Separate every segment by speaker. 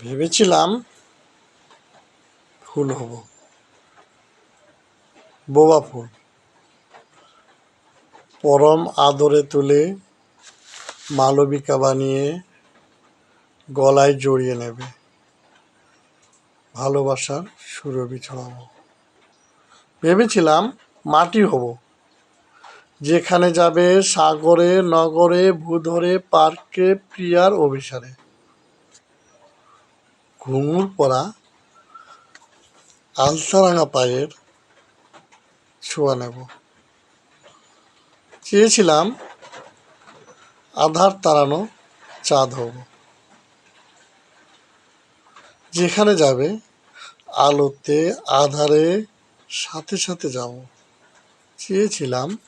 Speaker 1: ভেবেছিলাম ফুল হব। বোবা ফুল। পরম আদরে তুলে মালবিকা বানিয়ে গলায় জড়িয়ে নেবে। ভালোবাসার সুরভি ছড়াবো। ভেবেছিলাম মাটি হব। যেখানে যাবে সাগরে, নগরে, ভূধরে, পার্কে প্রিয়ার অভিসারে। ঘুঙুর পরা, আলসারাঙা পায়ের ছোঁয়া নেব। চেয়েছিলাম আধার তাড়ানো চাঁদ হব। যেখানে যাবে আলোতে আধারে সাথে সাথে যাব। চেয়েছিলাম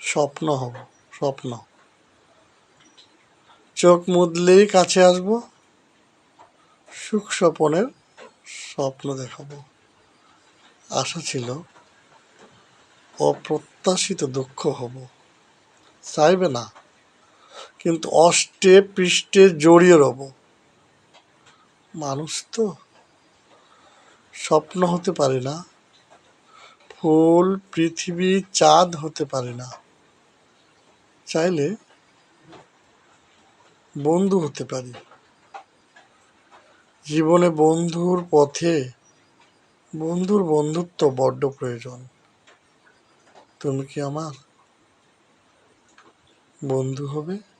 Speaker 1: স্বপ্ন হব, স্বপ্ন। চোখ মুদলেই কাছে আসব, সুখ স্বপনের স্বপ্ন দেখাবো। আশা ছিল অপ্রত্যাশিত দুঃখ হব। চাইবে না, কিন্তু অষ্টে পৃষ্ঠে জড়িয়ে রব। মানুষ তো স্বপ্ন হতে পারে না, ফুল, পৃথিবী, চাঁদ হতে পারে না। চাইলে বন্ধু হতে পারি। জীবনে বন্ধুর পথে বন্ধুর বন্ধুত্ব বড্ড প্রয়োজন। তুমি কি আমার বন্ধু হবে?